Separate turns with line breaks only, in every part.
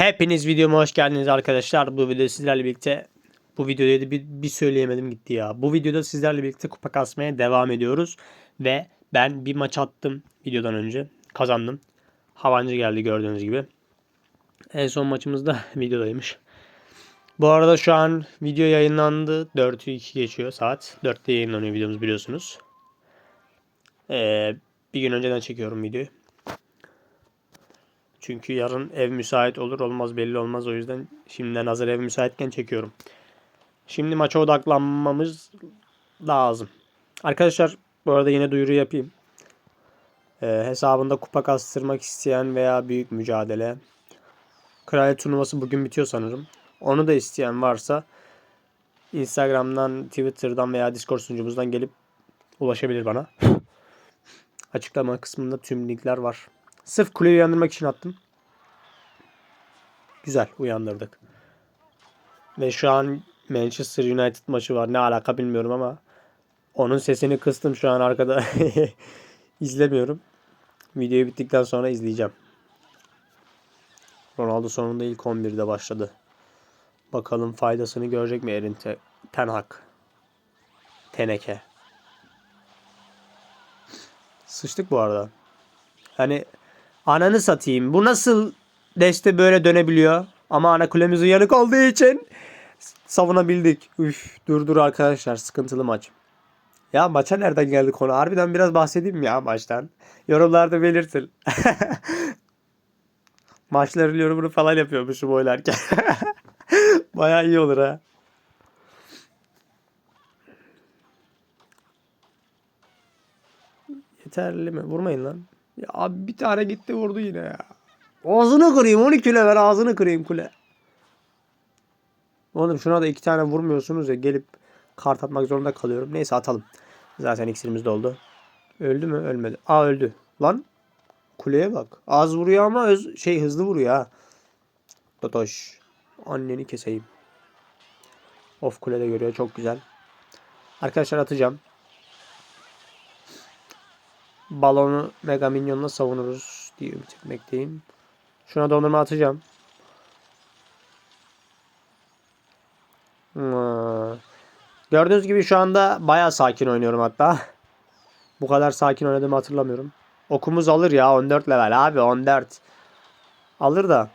Hepiniz videoma hoş geldiniz arkadaşlar. Bu videoda sizlerle birlikte bu videoda da bir, bir söyleyemedim gitti ya. Bu videoda sizlerle birlikte kupa kasmaya devam ediyoruz. Ve ben bir maç attım videodan önce. Kazandım. Havancı geldi gördüğünüz gibi. En son maçımız da videodaymış. Bu arada şu an video yayınlandı. 4'ü 2 geçiyor saat. 4'te yayınlanıyor videomuz biliyorsunuz. Ee, bir gün önceden çekiyorum videoyu. Çünkü yarın ev müsait olur olmaz belli olmaz. O yüzden şimdiden hazır ev müsaitken çekiyorum. Şimdi maça odaklanmamız lazım. Arkadaşlar bu arada yine duyuru yapayım. Ee, hesabında kupa kastırmak isteyen veya büyük mücadele. Kraliyet turnuvası bugün bitiyor sanırım. Onu da isteyen varsa Instagram'dan, Twitter'dan veya Discord sunucumuzdan gelip ulaşabilir bana. Açıklama kısmında tüm linkler var. Sırf kuleyi uyandırmak için attım. Güzel uyandırdık. Ve şu an Manchester United maçı var. Ne alaka bilmiyorum ama onun sesini kıstım şu an arkada. İzlemiyorum. Video bittikten sonra izleyeceğim. Ronaldo sonunda ilk 11'de başladı. Bakalım faydasını görecek mi Erin Te- Ten Hag? Teneke. Sıçtık bu arada. Hani ananı satayım. Bu nasıl deste böyle dönebiliyor? Ama ana kulemiz uyanık olduğu için savunabildik. Üf, dur dur arkadaşlar sıkıntılı maç. Ya maça nereden geldi konu? Harbiden biraz bahsedeyim mi ya maçtan. Yorumlarda belirtin. Maçların yorumunu falan yapıyormuşum oynarken. Baya iyi olur ha. Yeterli mi? Vurmayın lan. Ya abi bir tane gitti vurdu yine ya. Ağzını kırayım 12 level ağzını kırayım kule. Oğlum şuna da iki tane vurmuyorsunuz ya gelip kart atmak zorunda kalıyorum. Neyse atalım. Zaten iksirimiz doldu. Öldü mü? Ölmedi. Aa öldü. Lan kuleye bak. Az vuruyor ama öz, şey hızlı vuruyor ha. Totoş. Anneni keseyim. Of kulede görüyor. Çok güzel. Arkadaşlar atacağım. Balonu Mega Minyon'la savunuruz diye ümit etmekteyim. Şuna dondurma atacağım. Gördüğünüz gibi şu anda baya sakin oynuyorum hatta. Bu kadar sakin oynadığımı hatırlamıyorum. Okumuz alır ya 14 level abi 14. Alır da.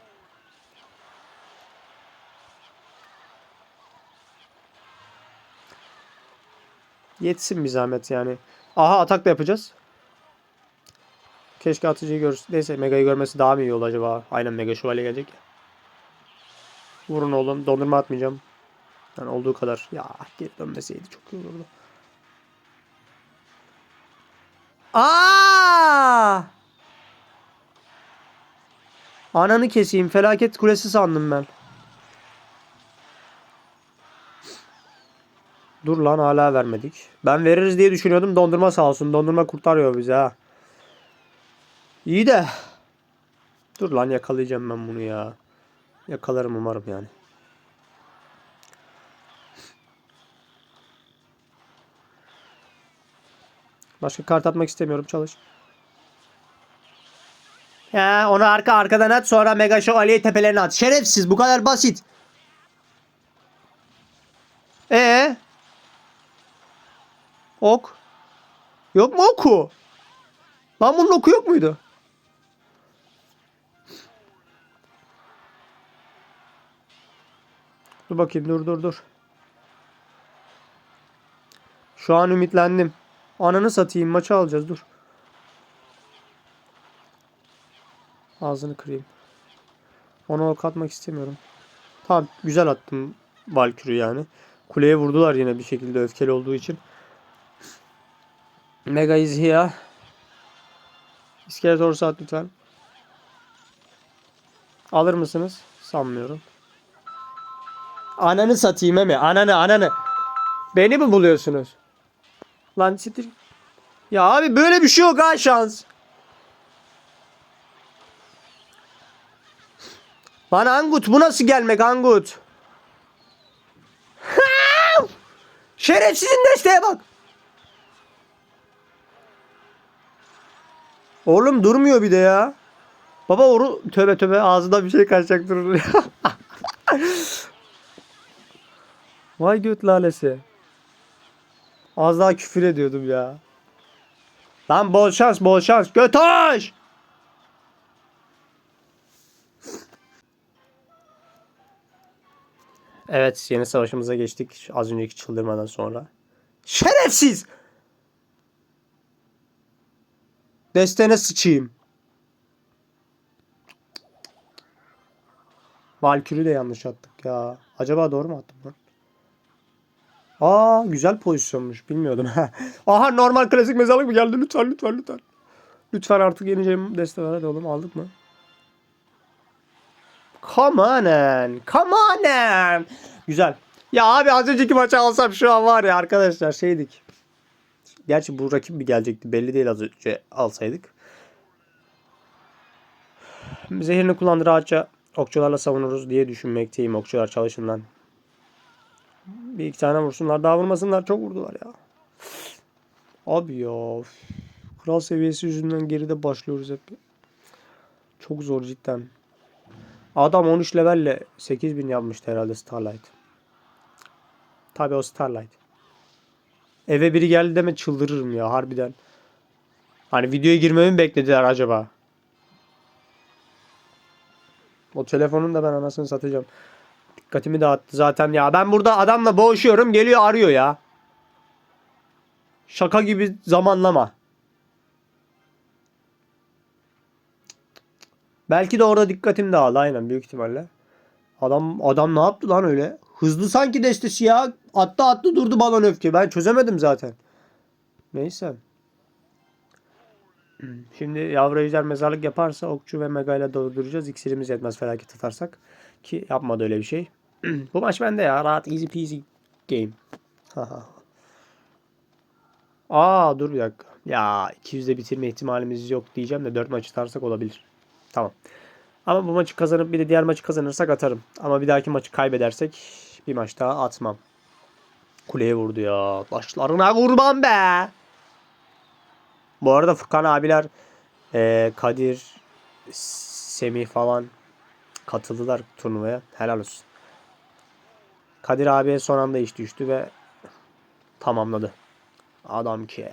Yetsin bir zahmet yani. Aha atak da yapacağız. Keşke atıcıyı görürüz. Neyse Mega'yı görmesi daha mı iyi olur acaba? Aynen Mega Şövalye gelecek. ya. Vurun oğlum. Dondurma atmayacağım. Yani olduğu kadar. Ya geri dönmeseydi çok iyi olurdu. Aa! Ananı keseyim. Felaket kulesi sandım ben. Dur lan hala vermedik. Ben veririz diye düşünüyordum. Dondurma sağ olsun. Dondurma kurtarıyor bizi ha. İyi de. Dur lan yakalayacağım ben bunu ya. Yakalarım umarım yani. Başka kart atmak istemiyorum. Çalış. Ya onu arka arkadan at sonra Mega Show Ali'ye tepelerine at. Şerefsiz bu kadar basit. E Ok. Yok mu oku? Lan bunun oku yok muydu? Dur bakayım dur dur dur. Şu an ümitlendim. Ananı satayım maçı alacağız dur. Ağzını kırayım. Ona ok atmak istemiyorum. Tamam güzel attım Valkür'ü yani. Kuleye vurdular yine bir şekilde öfkeli olduğu için. Mega is here. İskelet orası at lütfen. Alır mısınız? Sanmıyorum. Ananı satayım mi? Ananı ananı. Beni mi buluyorsunuz? Lan sitir. Ya abi böyle bir şey yok ha şans. Lan Angut bu nasıl gelmek Angut? Şerefsizin desteğe bak. Oğlum durmuyor bir de ya. Baba oru tövbe tövbe ağzından bir şey kaçacak durur. Vay göt lalesi. Az daha küfür ediyordum ya. Lan bol şans bol şans. Götoş! Evet yeni savaşımıza geçtik. Az önceki çıldırmadan sonra. Şerefsiz! Destene sıçayım. Valkür'ü de yanlış attık ya. Acaba doğru mu attım lan? Aa güzel pozisyonmuş. Bilmiyordum. Aha normal klasik mezarlık mı geldi? Lütfen lütfen lütfen. Lütfen artık yeneceğim desteler. Hadi oğlum aldık mı? Come on an. Come on an. Güzel. Ya abi az önceki maçı alsam şu an var ya arkadaşlar şeydik. Gerçi bu rakip mi gelecekti belli değil az önce alsaydık. Zehirini kullandı rahatça okçularla savunuruz diye düşünmekteyim. Okçular çalışın lan. Bir iki tane vursunlar. Daha vurmasınlar. Çok vurdular ya. Abi ya. Kral seviyesi yüzünden geride başlıyoruz hep. Çok zor cidden. Adam 13 levelle 8000 yapmıştı herhalde Starlight. Tabi o Starlight. Eve biri geldi deme çıldırırım ya harbiden. Hani videoya girmemi mi beklediler acaba? O telefonun da ben anasını satacağım. Dikkatimi dağıttı zaten ya. Ben burada adamla boğuşuyorum. Geliyor arıyor ya. Şaka gibi zamanlama. Belki de orada dikkatim dağıldı aynen büyük ihtimalle. Adam adam ne yaptı lan öyle? Hızlı sanki destesi ya. Attı attı durdu balon öfke. Ben çözemedim zaten. Neyse. Şimdi yavru ejder mezarlık yaparsa okçu ve mega ile dolduracağız. İksirimiz yetmez felaket atarsak. Ki yapmadı öyle bir şey. Bu maç bende ya. Rahat easy peasy game. Aa dur bir dakika. Ya 200'de bitirme ihtimalimiz yok diyeceğim de 4 maç atarsak olabilir. Tamam. Ama bu maçı kazanıp bir de diğer maçı kazanırsak atarım. Ama bir dahaki maçı kaybedersek bir maç daha atmam. Kuleye vurdu ya. Başlarına kurban be. Bu arada Furkan abiler eee, Kadir, Semih falan katıldılar turnuvaya. Helal olsun. Kadir abiye son anda iş düştü ve tamamladı. Adam ki.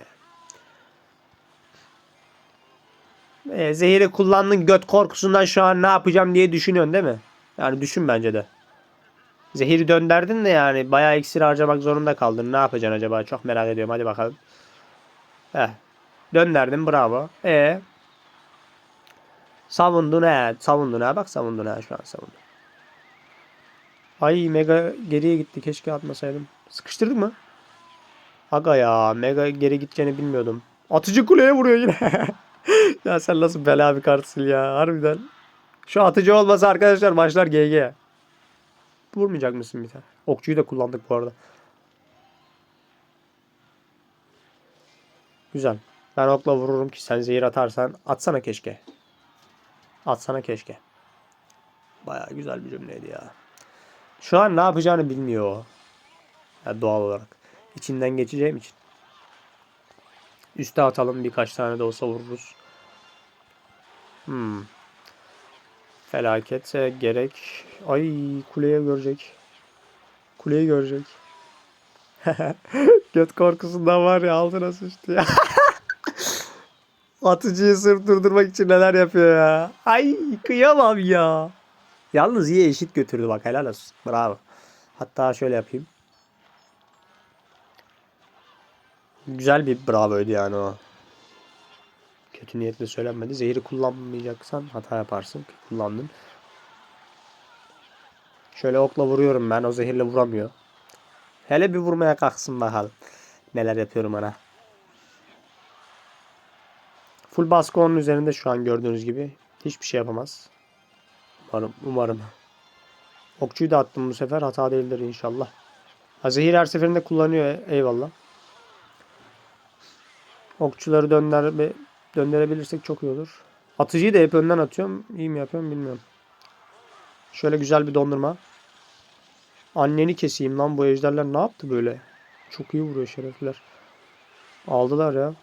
E, zehiri kullandın göt korkusundan şu an ne yapacağım diye düşünüyorsun değil mi? Yani düşün bence de. Zehiri dönderdin de yani bayağı iksir harcamak zorunda kaldın. Ne yapacaksın acaba? Çok merak ediyorum. Hadi bakalım. Heh. Dönderdin bravo. E Savundun he. Savundun he. Bak savundun he. Şu an savundun. Ay mega geriye gitti. Keşke atmasaydım. Sıkıştırdık mı? Aga ya. Mega geri gideceğini bilmiyordum. Atıcı kuleye vuruyor yine. ya sen nasıl bela bir kartsın ya. Harbiden. Şu atıcı olmasa arkadaşlar maçlar GG. Vurmayacak mısın bir tane? Okçuyu da kullandık bu arada. Güzel. Ben okla vururum ki sen zehir atarsan atsana keşke. Atsana keşke. Baya güzel bir cümleydi ya. Şu an ne yapacağını bilmiyor o. Ya doğal olarak. İçinden geçeceğim için. Üste atalım birkaç tane de olsa vururuz. Hmm. Felaketse gerek. Ay kuleye görecek. Kuleyi görecek. Göt korkusundan var ya altına sıçtı ya. Atıcıyı sırf durdurmak için neler yapıyor ya. Ay kıyamam ya. Yalnız iyi eşit götürdü bak helal olsun. Bravo. Hatta şöyle yapayım. Güzel bir bravoydu yani o. Kötü niyetle söylenmedi. Zehri kullanmayacaksan hata yaparsın. Kullandın. Şöyle okla vuruyorum ben. O zehirle vuramıyor. Hele bir vurmaya kalksın bakalım. Neler yapıyorum ona. Full baskı onun üzerinde şu an gördüğünüz gibi. Hiçbir şey yapamaz. Umarım. Umarım. Okçuyu da attım bu sefer. Hata değildir inşallah. Ha, zehir her seferinde kullanıyor. Eyvallah. Okçuları dönder, döndürebilirsek çok iyi olur. Atıcıyı da hep önden atıyorum. İyi mi yapıyorum bilmiyorum. Şöyle güzel bir dondurma. Anneni keseyim lan bu ejderler ne yaptı böyle? Çok iyi vuruyor şerefler. Aldılar ya.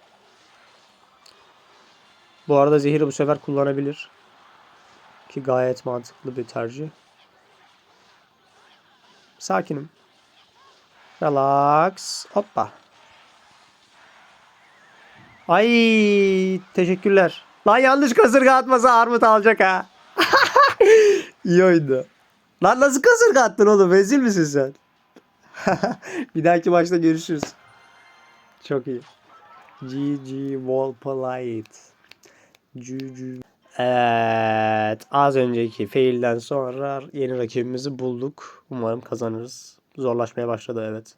Bu arada zehiri bu sefer kullanabilir. Ki gayet mantıklı bir tercih. Sakinim. Relax. Hoppa. Ay teşekkürler. Lan yanlış kasırga atmasa armut alacak ha. İyi oyundu. Lan nasıl kasırga attın oğlum? Rezil misin sen? bir dahaki maçta görüşürüz. Çok iyi. GG GG. Evet. Az önceki failden sonra yeni rakibimizi bulduk. Umarım kazanırız. Zorlaşmaya başladı evet.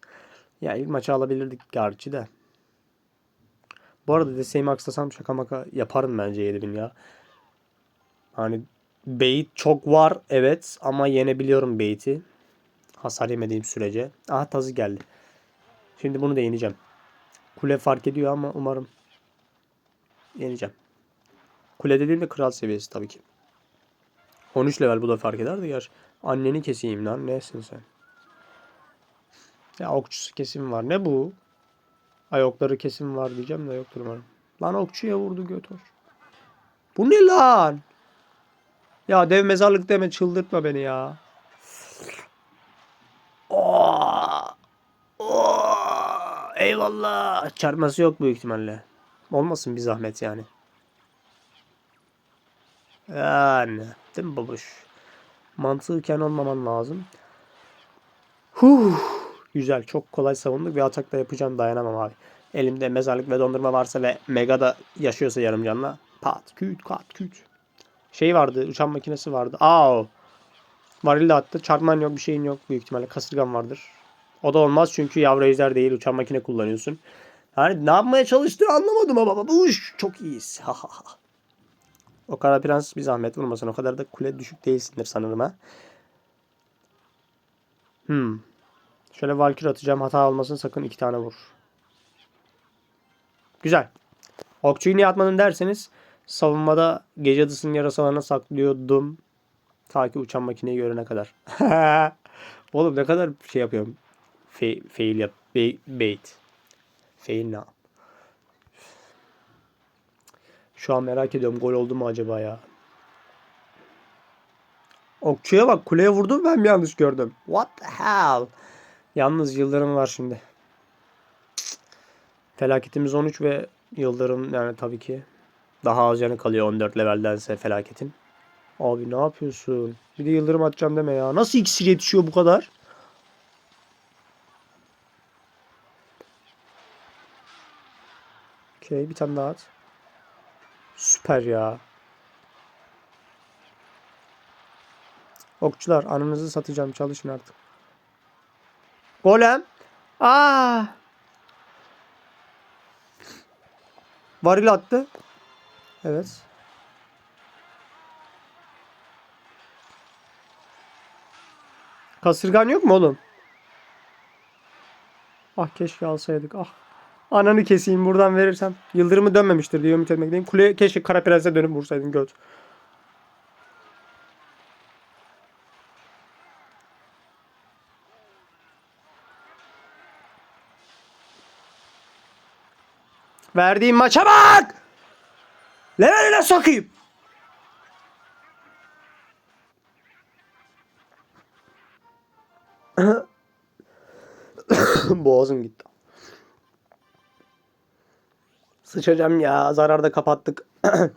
Ya ilk maçı alabilirdik gerçi de. Bu arada desteğimi aksasam şaka maka yaparım bence 7000 ya. Hani bait çok var evet ama yenebiliyorum bait'i. Hasar yemediğim sürece. Aha tazı geldi. Şimdi bunu da yeneceğim. Kule fark ediyor ama umarım yeneceğim. Kule dediğim de kral seviyesi tabii ki. 13 level bu da fark eder de gerçi. Anneni keseyim lan. Nesin sen? Ya okçusu kesim var. Ne bu? Ay okları kesim var diyeceğim de yoktur umarım. Lan okçuya vurdu götür. Bu ne lan? Ya dev mezarlık deme çıldırtma beni ya. Oo! Oo! Eyvallah. Çarpması yok büyük ihtimalle. Olmasın bir zahmet yani. Yani. Değil mi babuş? Mantıken olmaman lazım. Huh. Güzel. Çok kolay savunduk. Bir atak da yapacağım. Dayanamam abi. Elimde mezarlık ve dondurma varsa ve Mega da yaşıyorsa yarım canla. Pat, küt, kat, küt. Şey vardı. Uçan makinesi vardı. Aa. Varil de attı. Çarpman yok. Bir şeyin yok. Büyük ihtimalle kasırgan vardır. O da olmaz çünkü yavru ejder değil. Uçan makine kullanıyorsun. Yani ne yapmaya çalıştığını anlamadım ama babuş. Çok iyiyiz. Ha ha ha. O kara prens bir zahmet vurmasın. O kadar da kule düşük değilsindir sanırım ha. Hmm. Şöyle Valkyrie atacağım. Hata olmasın sakın iki tane vur. Güzel. Okçuyu niye atmadın derseniz savunmada gece adısının yarasalarına saklıyordum. Ta ki uçan makineyi görene kadar. Oğlum ne kadar şey yapıyorum. Fe fail yap. Bait. Fail ne? Şu an merak ediyorum gol oldu mu acaba ya? Okçuya bak kuleye vurdu ben mi yanlış gördüm? What the hell? Yalnız yıldırım var şimdi. Felaketimiz 13 ve yıldırım yani tabii ki daha az yanı kalıyor 14 leveldense felaketin. Abi ne yapıyorsun? Bir de yıldırım atacağım deme ya. Nasıl iksir yetişiyor bu kadar? Okey bir tane daha at. Süper ya. Okçular ananızı satacağım çalışın artık. Golem. Aa. Varil attı. Evet. Kasırgan yok mu oğlum? Ah keşke alsaydık. Ah. Ananı keseyim buradan verirsem. Yıldırımı dönmemiştir diye ümit etmekteyim. Kuleye keşke Kara Prens'e dönüp vursaydın göt. Verdiğim maça bak! Leveline sokayım. Boğazım gitti. Sıçacağım ya. Zararda kapattık.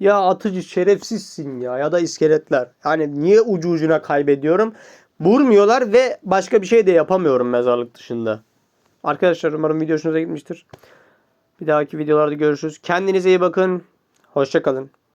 ya atıcı şerefsizsin ya. Ya da iskeletler. Yani niye ucu ucuna kaybediyorum? Vurmuyorlar ve başka bir şey de yapamıyorum mezarlık dışında. Arkadaşlar umarım video hoşunuza gitmiştir. Bir dahaki videolarda görüşürüz. Kendinize iyi bakın. Hoşçakalın.